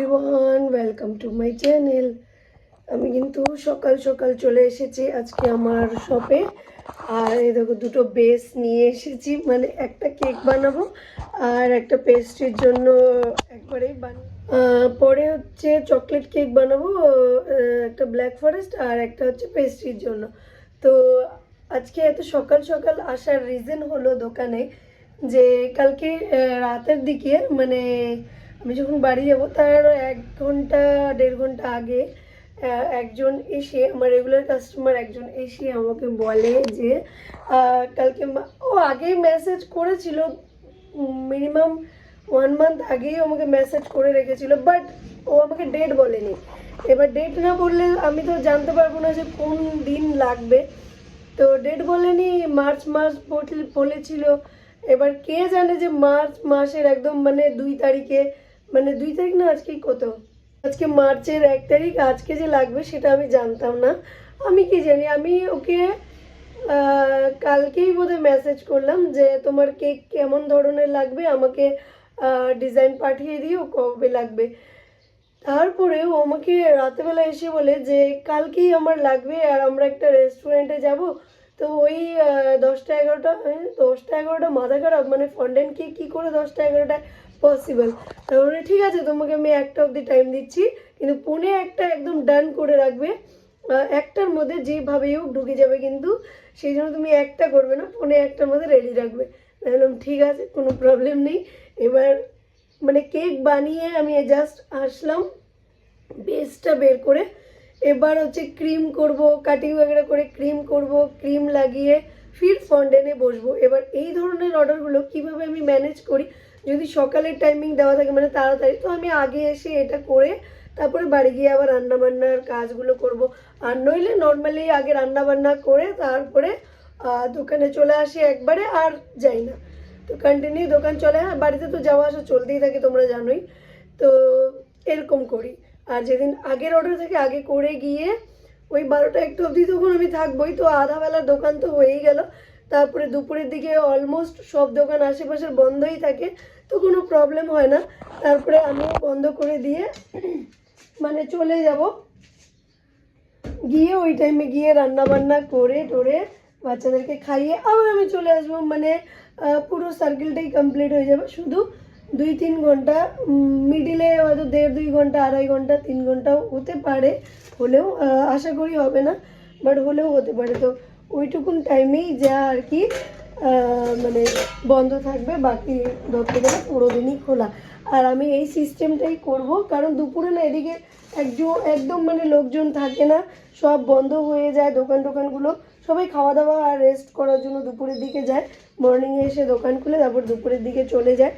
Everyone welcome to my channel আমি কিন্তু সকাল সকাল চলে এসেছি আজকে আমার শপে আর এই দেখো দুটো বেস নিয়ে এসেছি। মানে একটা কেক বানাবো আর একটা পেস্ট্রির জন্য একবারেই বান আহ, পরে হচ্ছে চকলেট কেক বানাবো একটা ব্ল্যাক ফরেস্ট আর একটা হচ্ছে পেস্ট্রির জন্য। তো আজকে এত সকাল সকাল আসার রিজন হলো দোকানে যে কালকে রাতের দিকে মানে আমি যখন বাড়ি যাব, তার এক ঘণ্টা, দেড় ঘণ্টা আগে একজন এসে, আমার রেগুলার কাস্টমার একজন এসে আমাকে বলে যে কালকে ও আগেই মেসেজ করেছিল মিনিমাম ওয়ান মান্থ আগেই আমাকে মেসেজ করে রেখেছিল বাট ও আমাকে ডেট বলেনি। এবার ডেট না বললে আমি তো জানতে পারব না যে কোন দিন লাগবে। তো ডেট বলেনি, মার্চ মাস বল- বলেছিল। এবার কে জানে যে মার্চ মাসের একদম মানে দুই তারিখে মানে দুই তারিখ না আজকে কত? আজকে মার্চের এক তারিখ, আজকে যে লাগবে সেটা আমি জানতাম না। আমি কি জানি, আমি ওকে কালকেই বোধহয় মেসেজ করলাম যে তোমার কেক কেমন ধরনের লাগবে? আমাকে ডিজাইন পাঠিয়ে দিও, কবে লাগবে? তারপরে ও আমাকে রাতেবেলা এসে বলে যে কালকেই আমার লাগবে আর আমরা একটা রেস্টুরেন্টে যাব। তো ওই দশটা এগারোটা দশটা এগারোটা মাথা খারাপ মানে ফন্ডেন্ট কেক কী করে দশটা এগারোটা পসিবল তাহলে মানে ঠিক আছে, তোমাকে আমি একটা অবধি টাইম দিচ্ছি, কিন্তু পুনে একটা একদম ডান করে রাখবে। একটার মধ্যে যেভাবেই হোক ঢুকে যাবে কিন্তু, সেই জন্য তুমি একটা করবে না, পুনে একটার মধ্যে রেডি রাখবে। বললাম, ঠিক আছে, কোনো প্রবলেম নেই। এবার মানে কেক বানিয়ে আমি জাস্ট আসলাম বেসটা বের করে। এবার হচ্ছে ক্রিম করব কাটিং বাগেরা করে ক্রিম করব ক্রিম লাগিয়ে, ফির ফন্ডেনে বসবো। এবার এই ধরনের অর্ডারগুলো কীভাবে আমি ম্যানেজ করি যদি সকালের টাইমিং দেওয়া থাকে মানে তাড়াতাড়ি, তো আমি আগে এসে এটা করে তারপরে বাড়ি গিয়ে আবার রান্না বান্নার কাজগুলো করব। আর নইলে নর্মালি আগে রান্না বান্না করে তারপরে দোকানে চলে আসি একবারে আর যাই না। তো কন্টিনিউ দোকান চলে, আর বাড়িতে তো যাওয়া আসা চলতেই থাকে তোমরা জানোই। তো এরকম করি। আর যেদিন আগের অর্ডার থেকে আগে করে গিয়ে ওই বারোটা একটু অবধি তখন আমি থাকবোই। তো আধা বেলার দোকান তো হয়েই গেল। তারপরে দুপুরের দিকে অলমোস্ট সব দোকান আশেপাশের বন্ধই থাকে। তো কোনো প্রবলেম হয় না। তারপরে আমি বন্ধ করে দিয়ে মানে চলে যাব। গিয়ে ওই টাইমে গিয়ে রান্না বান্না করে টোরে বাচ্চাদেরকে খাইয়ে আবার আমি চলে আসব। মানে পুরো সার্কেলটাই কমপ্লিট হয়ে যাবে। শুধু দুই তিন ঘণ্টা মিডিলে হয়তো দেড় দুই ঘণ্টা, আড়াই ঘণ্টা, তিন ঘন্টাও হতে পারে। হলেও আশা করি হবে না বাট হলেও হতে পারে। তো ওইটুকুন টাইমেই যা আর কি মানে বন্ধ থাকবে, বাকি ধরতে গেলে পুরো দিনই খোলা। আর আমি এই সিস্টেমটাই করব, কারণ দুপুরে না এদিকে একজন একদম মানে লোকজন থাকে না, সব বন্ধ হয়ে যায় দোকান টোকানগুলো। সবাই খাওয়া দাওয়া আর রেস্ট করার জন্য দুপুরের দিকে যায়। মর্নিংয়ে এসে দোকান খুলে, তারপর দুপুরের দিকে চলে যায়।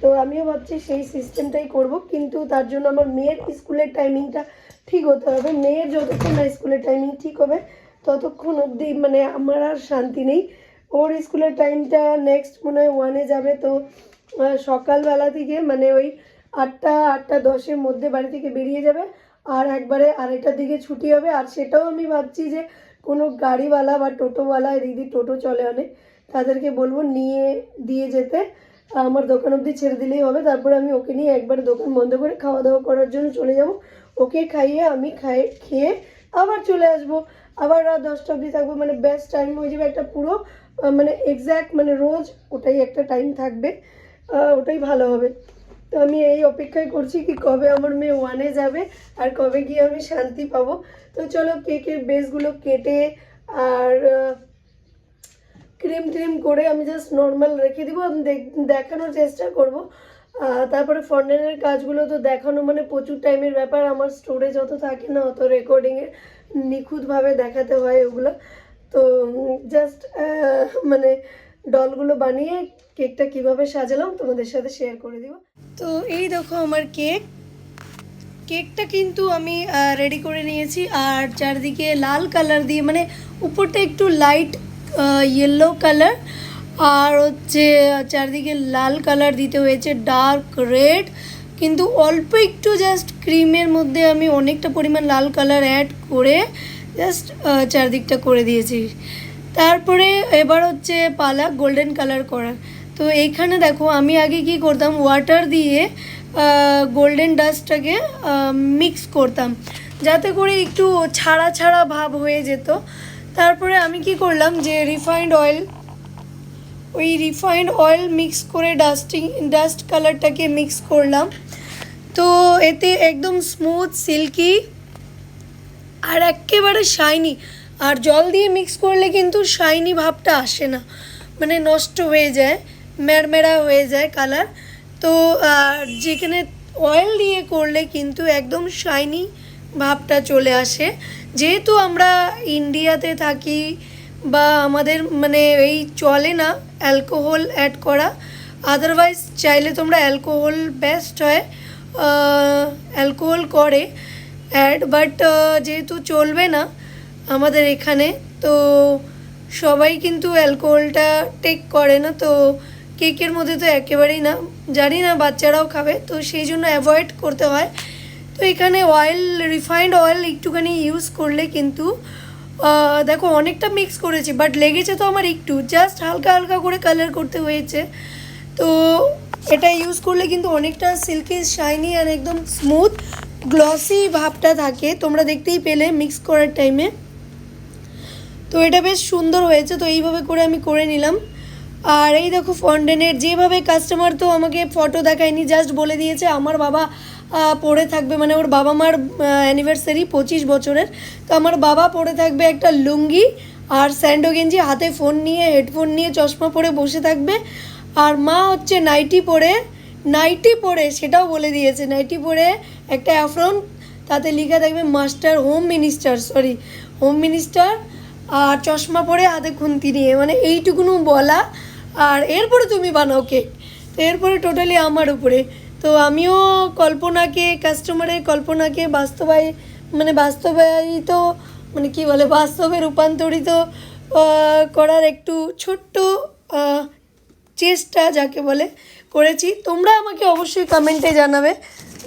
তো আমিও ভাবছি সেই সিস্টেমটাই করব, কিন্তু তার জন্য আমার মেয়ের স্কুলের টাইমিংটা ঠিক হতে হবে। মেয়ের যতক্ষণ না স্কুলের টাইমিং ঠিক হবে, ততক্ষণ অবধি মানে আমার আর শান্তি নেই। ওর স্কুলের টাইমটা নেক্সট মনে হয় ওয়ানে যাবে, তো সকালবেলা থেকে মানে ওই আটটা আটটা দশের মধ্যে বাড়ি থেকে বেরিয়ে যাবে। আর একবারে আড়াইটার দিকে ছুটি হবে। আর সেটাও আমি ভাবছি যে কোনো গাড়িওয়ালা বা টোটোওয়ালা দিদি টোটো চলে অনেক, তাদেরকে বলব নিয়ে, দিয়ে যেতে। আমার দোকান অবধি ছেড়ে দিলেই হবে। তারপরে আমি ওকে নিয়ে একবারে দোকান বন্ধ করে খাওয়া দাওয়া করার জন্য চলে যাব। ওকে খাইয়ে আমি খাই, খেয়ে আবার চলে আসব। আবার রাত দশটা অবধি থাকব। মানে বেস্ট টাইম হয়ে যাবে একটা পুরো মানে এক্স্যাক্ট মানে রোজ ওটাই একটা টাইম থাকবে। ওটাই ভালো হবে। তো আমি এই অপেক্ষায় করছি কি কবে আমার মেয়ে ওয়ানে যাবে আর কবে গিয়ে আমি শান্তি পাবো। তো চলো কেকের বেসগুলো কেটে আর ক্রিম ট্রিম করে আমি জাস্ট নর্মাল রেখে দিব। আমি দেখ- দেখানোর চেষ্টা করব। তারপরে ফন্ডেনের কাজগুলো তো দেখানো মানে প্রচুর টাইমের ব্যাপার। আমার স্টোরেজ অত থাকে না, অত রেকর্ডিংয়ে নিখুঁতভাবে দেখাতে হয় ওগুলো। তো জাস্ট মানে ডলগুলো বানিয়ে কেকটা কীভাবে সাজালাম তোমাদের সাথে শেয়ার করে দিব। তো, এই দেখো আমার কেক কেকটা কিন্তু আমি রেডি করে নিয়েছি। আর চারদিকে লাল কালার দিয়ে মানে উপরটা একটু লাইট ইয়েলো কালার আর হচ্ছে, চারদিকে লাল কালার দিতে হয়েছে ডার্ক রেড কিন্তু অল্প একটু জাস্ট ক্রিমের মধ্যে আমি অনেকটা পরিমাণ লাল কালার অ্যাড করে জাস্ট চারদিকটা করে দিয়েছি। তারপরে এবার হচ্ছে পালা গোল্ডেন কালার করার তো এইখানে দেখো, আমি আগে কি করতাম ওয়াটার দিয়ে গোল্ডেন ডাস্টটাকে মিক্স করতাম। যাতে করে একটু ছাড়া ছাড়া ভাব হয়ে যেত। তারপরে আমি কি করলাম যে রিফাইন্ড অয়েল ওই রিফাইন্ড অয়েল মিক্স করে ডাস্টিং ডাস্ট কালারটাকে মিক্স করলাম। তো এতে একদম স্মুথ সিল্কি আর একেবারে শাইনি আর জল দিয়ে মিক্স করলে কিন্তু শাইনি ভাবটা আসে না। মানে নষ্ট হয়ে যায় মেড়মেড়া হয়ে যায় কালার তো যেখানে অয়েল দিয়ে করলে কিন্তু একদম শাইনি ভাবটা চলে আসে। যেহেতু আমরা ইন্ডিয়াতে থাকি বা আমাদের মানে এই চলে না অ্যালকোহল অ্যাড করা আদারওয়াইজ চাইলে তোমরা অ্যালকোহল বেস্ট হয় অ্যালকোহল করে। অ্যাড বাট যেহেতু চলবে না আমাদের এখানে, তো সবাই কিন্তু অ্যালকোহলটা টেক করে না, তো কেকের মধ্যে তো একেবারেই না, জানি না বাচ্চারাও খাবে, তো সেই জন্য অ্যাভয়েড করতে হয়। তো এখানে অয়েল রিফাইন্ড অয়েল একটুখানি ইউজ করলে কিন্তু দেখো অনেকটা মিক্স করেছি বাট লেগেছে তো আমার একটু জাস্ট হালকা হালকা করে কালার করতে হয়েছে। তো এটা ইউজ করলে কিন্তু অনেকটা সিল্কি শাইনি আর একদম স্মুথ গ্লসি ভাবটা থাকে, তোমরা দেখতেই পেলে মিক্স করার টাইমে তো এটা বেশ সুন্দর হয়েছে, তো এইভাবে করে আমি করে নিলাম। আর এই দেখো ফন্ডেনের যেভাবে কাস্টমার তো আমাকে ফটো দেখায়নি জাস্ট বলে দিয়েছে, আমার বাবা পরে থাকবে মানে ওর বাবা মার অ্যানিভার্সারি পঁচিশ বছরের। তো আমার বাবা পরে থাকবে একটা লুঙ্গি আর স্যান্ডো গেঞ্জি, হাতে ফোন নিয়ে হেডফোন নিয়ে চশমা পরে বসে থাকবে। আর মা হচ্ছে নাইটি পরে নাইটি পরে সেটাও বলে দিয়েছে। নাইটি পরে একটা অ্যাফ্রন তাতে লেখা থাকবে master home minister sorry home minister আর চশমা পরে হাতে খুন্তি নিয়ে মানে এইটুকুনো বলা। আর এরপরে তুমি বানাও কেক তো এরপরে টোটালি আমার উপরে। তো আমিও কল্পনাকে কাস্টমারের কল্পনাকে বাস্তবায় মানে বাস্তবায়িত মানে কি বলে, বাস্তবে রূপান্তরিত করার একটু ছোট্ট চেষ্টা, যাকে বলে করেছি। তোমরা আমাকে অবশ্যই কমেন্টে জানাবে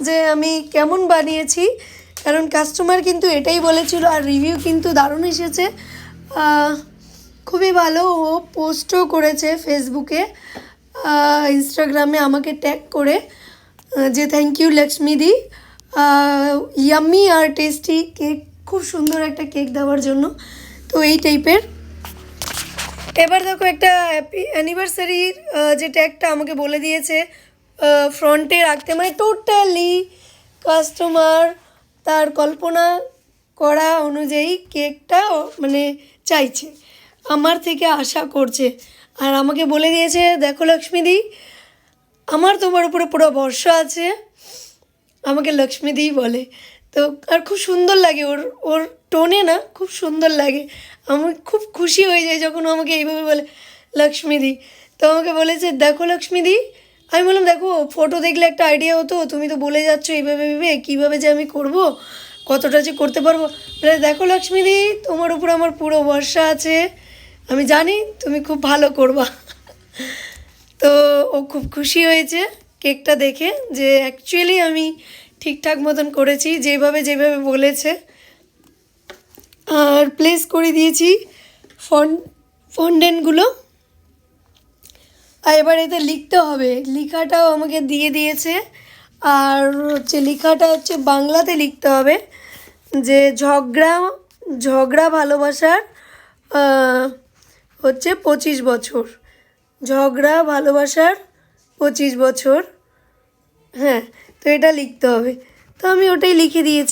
যে আমি কেমন বানিয়েছি। কারণ কাস্টমার কিন্তু এটাই বলেছিল আর রিভিউ কিন্তু দারুণ এসেছে। খুবই ভালো। ও পোস্টও করেছে ফেসবুকে ইনস্টাগ্রামে আমাকে ট্যাগ করে যে থ্যাংক ইউ লক্ষ্মীদি ইয়াম্মি আর টেস্টি কেক খুব সুন্দর একটা কেক দেওয়ার জন্য। তো এই টাইপের এবার দেখো একটা হ্যাপি অ্যানিভার্সারির যে ট্যাগটা আমাকে বলে দিয়েছে ফ্রন্টে রাখতে মানে টোটালি কাস্টমার তার কল্পনা করা অনুযায়ী কেকটা মানে চাইছে, আমার থেকে আশা করছে। আর আমাকে বলে দিয়েছে, দেখো লক্ষ্মীদি, আমার তোমার উপরে পুরো ভরসা আছে। আমাকে লক্ষ্মীদিই বলে তো আর খুব সুন্দর লাগে ওর ওর টোনে না খুব সুন্দর লাগে। আমি খুব খুশি হয়ে যাই যখন আমাকে এইভাবে বলে লক্ষ্মীদি তো আমাকে বলেছে দেখো লক্ষ্মীদি আমি বললাম দেখো ফটো দেখলে একটা আইডিয়া হতো তুমি তো বলে যাচ্ছ এইভাবে ভেবে কীভাবে যে আমি করব কতটা যে করতে পারব। বলে, দেখো লক্ষ্মীদি তোমার উপর আমার পুরো ভরসা আছে। আমি জানি তুমি খুব ভালো করবা। তো ও খুব খুশি হয়েছে কেকটা দেখে যে অ্যাকচুয়ালি আমি ঠিকঠাক মতন করেছি, যেভাবে যেভাবে বলেছে। আর প্লেস করে দিয়েছি ফন ফন্ডেন্টগুলো আর এবার এতে লিখতে হবে। লেখাটাও আমাকে দিয়ে দিয়েছে। আর হচ্ছে লেখাটা হচ্ছে বাংলাতে লিখতে হবে। যে ঝগড়া ঝগড়া ভালোবাসার হচ্ছে পঁচিশ বছর। ঝগড়া ভালোবাসার পঁচিশ বছর। হ্যাঁ তো এটা লিখতে হবে। তো আমি ওটাই লিখে দিয়েছি।